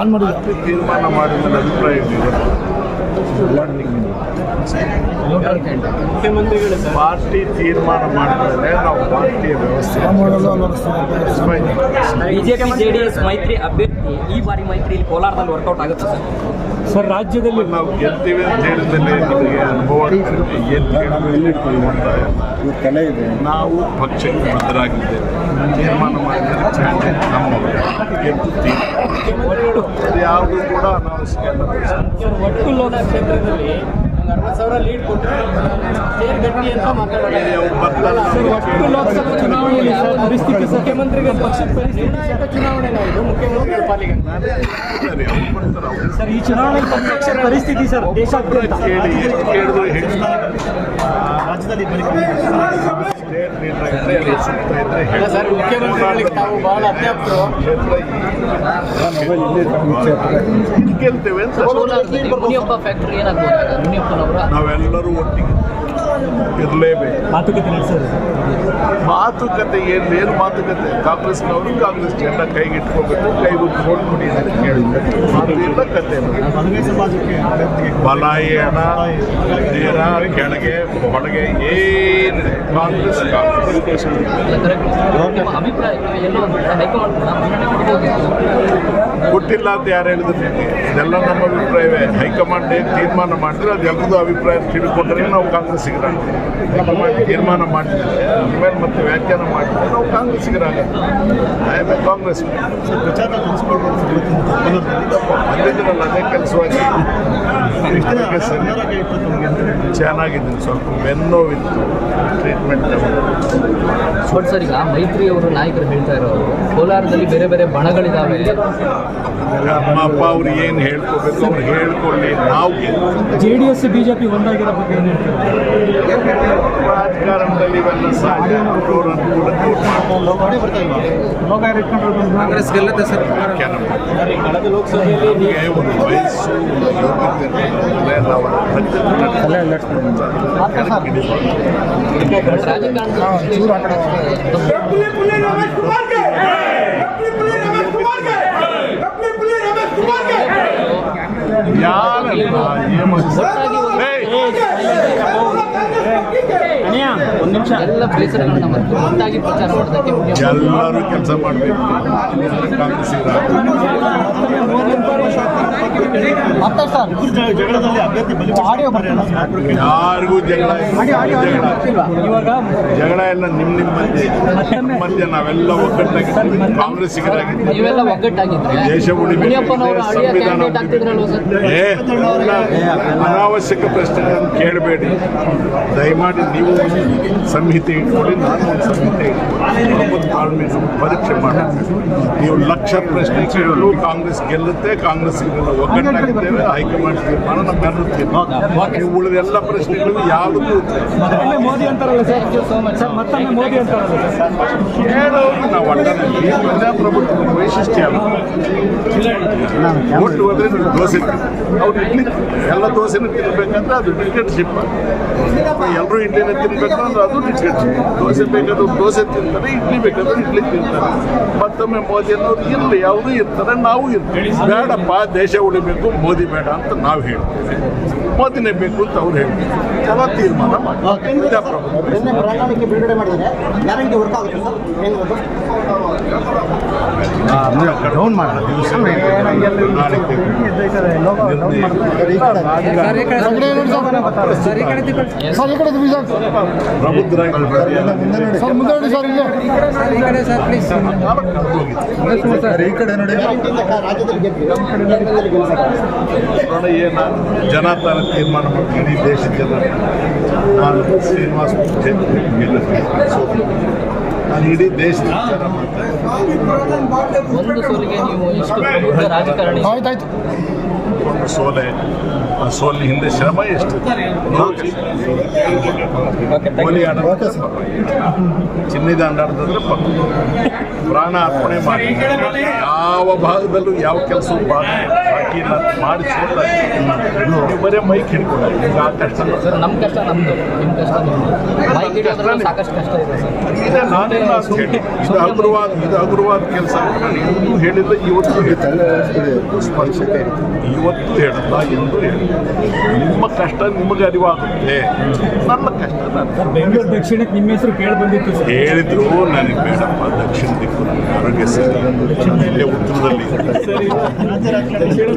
On ಮಾಡಿದ party ತೀರ್ಮಾನ ಮಾಡಿದ ಅಭಿಪ್ರಾಯ ಮುಖ್ಯಮಂತ್ರಿಗಳು ಸರ್ ಪಾರ್ಟಿ ತೀರ್ಮಾನ ಮಾಡಿದ್ರೆ ನಾವು ಪಾರ್ಟಿಯ ವ್ಯವಸ್ಥೆ ಬಿಜೆಪಿ ಜೆಡಿಎಸ್ ಮೈತ್ರಿ ಅಭ್ಯರ್ಥಿ ಈ ಬಾರಿ ಮೈತ್ರಿ ಕೋಲಾರದಲ್ಲಿ ವರ್ಕೌಟ್ ಆಗುತ್ತೆ ಸರ್? ಸರ್ ರಾಜ್ಯದಲ್ಲಿ ನಾವು ಗೆಲ್ತೀವಿ ಅಂತ ಹೇಳಿದಲ್ಲಿ ನಿಮಗೆ ಏನು ತಲೆ ಇದೆ ನಾವು ಪಕ್ಷಕ್ಕೆ ಬದ್ಧರಾಗಿದ್ದೇವೆ ತೀರ್ಮಾನ ಮಾಡಿದರೆ ಚಾನ್ಸ್ ನಮ್ಮ ಅದು ಯಾವುದು ಕೂಡ ಅನಾವಶ್ಯಕ ಒಟ್ಟು ಲೋಕ ಕ್ಷೇತ್ರದಲ್ಲಿ ಅರವತ್ತು ಸಾವಿರ ಲೀಡ್ ಕೊಟ್ಟರು ಸೇರ್ ಗಟ್ಟಿ ಅಂತ ಮಾತಾಡೋದು ಲೋಕಸಭಾ ಚುನಾವಣೆಯಲ್ಲಿ ಸರ್ ಪರಿಸ್ಥಿತಿ ಮುಖ್ಯಮಂತ್ರಿಗಳ ಪಕ್ಷದ ಪರಿಸ್ಥಿತಿ ಚುನಾವಣೆ ಇದು ಮುಖ್ಯಮಂತ್ರಿಗಳ ಪಾಲಿಗೆ. ಸರ್ ಈ ಚುನಾವಣೆ ಪಕ್ಷದ ಪರಿಸ್ಥಿತಿ ಸರ್ ದೇಶಾದ್ಯಂತ. ರಾಜ್ಯದಲ್ಲಿ ಸ್ಟೇಟ್ ಲೀಡರ್ ನಾವೆಲ್ಲರೂ ಒಟ್ಟಿಗೆ. ಇರಲೇಬೇಕು. ಮಾತುಕತೆ ನಡೆಸೋದು. ಮಾತುಕತೆ ಏನು ಏನು ಮಾತುಕತೆ? ಕಾಂಗ್ರೆಸ್ನವರು ಕಾಂಗ್ರೆಸ್ ಜನ ಕೈಗೆ ಇಟ್ಕೋಬೇಕು ಕೈ ಫೋನ್ ಕೊಡಿ ಅಂತ ಕೇಳಿದ್ರು ಕತೆ ಬಲಾಯಣ ಏನ ನೇರ ಕೆಳಗೆ ಒಳಗೆ ಏನಿದೆ? ಕಾಂಗ್ರೆಸ್ ಕಾಂಗ್ರೆಸ್. ಅಭಿಪ್ರಾಯ ಕೊಟ್ಟಿಲ್ಲ ಅಂತ ಯಾರು ಹೇಳಿದ್ರು? ನಿಮಗೆ ಇದೆಲ್ಲ ನಮ್ಮ ಅಭಿಪ್ರಾಯವೇ. ಹೈಕಮಾಂಡ್ ಏನು ತೀರ್ಮಾನ ಮಾಡಿದ್ರೆ ಅದು ಎಲ್ಲರದ್ದು ಅಭಿಪ್ರಾಯ ತಿಳ್ಕೊಂಡ್ರೆ ನಾವು ಕಾಂಗ್ರೆಸ್ಸಿಗರ ಹೈಕಮಾಂಡ್ ತೀರ್ಮಾನ ಮಾಡಿದ್ರೆ ಆಮೇಲೆ ಮತ್ತೆ ವ್ಯಾಖ್ಯಾನ ಮಾಡಿದ್ರೆ ನಾವು Congress I M A Congress ಬಂದಿದ್ರಲ್ಲ ಅದೇ ಕೆಲಸವಾಗಿ ಚೆನ್ನಾಗಿದ್ದೀನಿ ಸ್ವಲ್ಪ ಬೆನ್ನೋವಿತ್ತು ಟ್ರೀಟ್ಮೆಂಟ್ ಬಟ್ ಸರ್ ಈಗ ಮೈತ್ರಿ ಅವರು ನಾಯಕರು ಹೇಳ್ತಾ ಇರೋರು ಕೋಲಾರದಲ್ಲಿ ಬೇರೆ ಬೇರೆ ಬಣಗಳಿದ್ದಾವೆ ಅಮ್ಮ ಅಪ್ಪ ಅವ್ರು ಏನು ಹೇಳ್ಕೋಬೇಕು ಅವ್ರು ಹೇಳ್ಕೊಳ್ಳಿ. ನಾವು. ಜೆ ಡಿ ಎಸ್ ಬಿಜೆಪಿ ಒಂದಾಗಿರೋ ಬಗ್ಗೆ ರಾಜಕಾರಣದಲ್ಲಿ ಇವೆಲ್ಲ ಸಹಜ ಅವ್ರವ್ರ ಕಾಂಗ್ರೆಸ್ ಗೆಲ್ಲದ ಸರ್ ವ್ಯಾಖ್ಯಾನ ಮಾಡ್ತಾರೆ. ಕಳೆದ ಲೋಕಸಭೆಯಲ್ಲಿ ನಮಗೆ ಒಂದು ವಯಸ್ಸು. ನಾವು ಅದನ್ನ ಒಂದು ನಿಮಿಷ. ಎಲ್ಲ ಬೇಸರಗಳನ್ನ ಪ್ರಚಾರ ಮಾಡೋದಕ್ಕೆ ಎಲ್ಲರೂ ಕೆಲಸ ಮಾಡಬೇಕು. ಕಾಂಗ್ರೆಸ್ ಜಗಳದಲ್ಲಿ ಅಭ್ಯರ್ಥಿ ಬಲಿ ಯಾರಿಗೂ ಜಗಳ ಇಲ್ಲ. ಜಗಳ. ಇವಾಗ ಜಗಳ ಎಲ್ಲ ನಿಮ್ಮ ನಿಮ್ಮ ಮಧ್ಯೆ ನಮ್ಮ ಮಧ್ಯೆ ನಾವೆಲ್ಲ ಒಗ್ಗಟ್ಟಾಗಿದ್ದೀವಿ ಕಾಂಗ್ರೆಸ್ ನೀವೆಲ್ಲ ಒಗ್ಗಟ್ಟಾಗಿದ್ರೆ ದೇಶ ಸಂವಿಧಾನ ಕ್ಯಾಂಡಿಡೇಟ್ ಆಗ್ತಿದ್ರಲ್ವ ಸರ್? ಏ ಅನಾವಶ್ಯಕ ಪ್ರಶ್ನೆಗಳನ್ನು ಕೇಳಬೇಡಿ. ದಯಮಾಡಿ ನೀವು ಸಂಹಿತೆ ಇಟ್ಕೊಳ್ಳಿ ನಾನು ಒಂದು ಸಂಹಿತೆ ಇಟ್ಕೊಳ್ಳಿ ತಾಳ್ಮೆ ಪರೀಕ್ಷೆ ಮಾಡಿ ನೀವು ಲಕ್ಷ ಪ್ರಶ್ನೆ ಕೇಳಲು ಕಾಂಗ್ರೆಸ್ ಗೆಲ್ಲುತ್ತೆ ಕಾಂಗ್ರೆಸ್ ಒಗ್ಗಟ್ಟಾಗಿದ್ದೇವೆ ಹೈಕಮಾಂಡ್ ತೀರ್ಮಾನ ನಮ್ಮೆಲ್ಲರೂ ತೀರ್ಮಾನ ನೀವು ಉಳಿದ ಎಲ್ಲ ಪ್ರಶ್ನೆಗಳು ಯಾವುದು ಮೋದಿ ಅಂತಾರಲ್ಲ ಸರ್. ಸರ್ ಮತ್ತೊಮ್ಮೆ ಮೋದಿ ಅಂತಾರಲ್ಲ ಸರ್. ಕೇಳೋರು ನಾವು ಒಳ್ಳೆಯದು ಈ ಪ್ರಜಾಪ್ರಭುತ್ವ ವೈಶಿಷ್ಟ್ಯ ಒಟ್ಟು ಹೋದ್ರೆ ದೋಸೆ. ಅವ್ರು ಇಡ್ಲಿ. ಎಲ್ಲ ದೋಸೆನೂ ತಿನ್ಬೇಕಂದ್ರೆ ಅದು ಡಿಕ್ಟೇಟರ್ಶಿಪ್ ಎಲ್ಲರೂ ಇಡ್ಲಿನ ತಿನ್ಬೇಕಂದ್ರೆ ಅದು ಡಿಕ್ಟೇಟರ್ಶಿಪ್ ದೋಸೆ ಬೇಕಾದ್ರೆ ದೋಸೆ ತಿಂತಾರೆ ಇಡ್ಲಿ ಬೇಕಾದ್ರೆ ಇಡ್ಲಿ ತಿಂತಾರೆ ಮತ್ತೊಮ್ಮೆ ಮೋದಿ ಅನ್ನೋರು ಇರಲಿ ಯಾವುದೂ ಇರ್ತಾರೆ ನಾವು ಇರ್ತೀವಿ. ಬೇಡಪ್ಪ ದೇಶ ಉಳಿಬೇಕು ಮೋದಿ ಬೇಡ ಅಂತ ನಾವು ಹೇಳ್ತೇವೆ. ಮೋದಿನೇ ಬೇಕು ಅಂತ ಅವ್ರು ಹೇಳ್ತೀವಿ ಜನ ತೀರ್ಮಾನ ಮಾಡಿ. ಸರ್ ಮುಂದೆ ನೋಡಿ ಸರ್ ಇಲ್ಲಿ. ಈ ಕಡೆ ಸರ್ ಪ್ಲೀಸ್ ನೋಡಿ ಏನು ಜನ ತರ ತೀರ್ಮಾನ ಮಾಡಿ ಇಡೀ ದೇಶದ ಜನ ನಾನು ಶ್ರೀನಿವಾಸ್ ಪೂಜೆ ಗೆಲ್ಲಿಸ್ಬೇಕು. ನಾನು ಇಡೀ ದೇಶದ ವಿಚಾರ ಮಾಡ್ತಾ ಇದ್ದೀನಿ. ಒಂದು ಸೋಲೆ ಆ ಸೋಲಿ ಹಿಂದೆ ಶ್ರಮ ಎಷ್ಟು? ಕೋಲಿ ಗೋಲಿ ಆಡೋದು ಚಿನ್ನಿದಾಂಡ ಆಡೋದಂದ್ರೆ ಪಕ್ಕ. ಪ್ರಾಣ ಅರ್ಪಣೆ ಮಾಡಿ. ಯಾವ ಭಾಗದಲ್ಲೂ ಯಾವ ಕೆಲಸವೂ ಬಾರ್ದು ಹಾಕಿಲ್ಲ ಮಾಡಿ ನೀವು ಬರೀ ಮೈಕ್ ಹಿಡ್ಕೊಂಡು ಈಗ ಆ ಕಷ್ಟ. ಸರ್ ನಮ್ಮ ಕಷ್ಟ ನಮ್ಮದು ನಿಮ್ಮ ಕಷ್ಟ ನಿಮ್ಮದು ಮೈಕ್ ಹಿಡಿಯೋದ್ರಲ್ಲಿ ಸಾಕಷ್ಟು ಕಷ್ಟ ಇದೆ ಸರ್. ಇದೆ ನಾನೇನು ಅಂತ ಹೇಳಿ. ಇದು ಹಗುರವಾದ ಇದು ಹಗುರವಾದ ಕೆಲಸ. ನಾನು ಎಂದೂ ಹೇಳಿಲ್ಲ ಇವತ್ತು ಹೇಳಿಲ್ಲ. ಸ್ಪರ್ಶತೆ ಇವತ್ತು ಹೇಳಲ್ಲ ಎಂದು ಹೇಳಿಲ್ಲ ನಿಮ್ಮ ಕಷ್ಟ ನಿಮಗೆ ಅರಿವಾಗುತ್ತೆ. ನನ್ನ ಕಷ್ಟ ನಾನು ಬೆಂಗಳೂರು ದಕ್ಷಿಣಕ್ಕೆ ನಿಮ್ಮ ಹೆಸರು ಕೇಳಿ ಬಂದಿತ್ತು ಹೇಳಿದ್ರು ನನಗೆ ಬೇಡಪ್ಪ. ದಕ್ಷಿಣ ದಿಕ್ಕು ನನಗೆ ಆರೋಗ್ಯ ಸರಿ ಇಲ್ಲೇ. ಉತ್ತರದಲ್ಲಿ.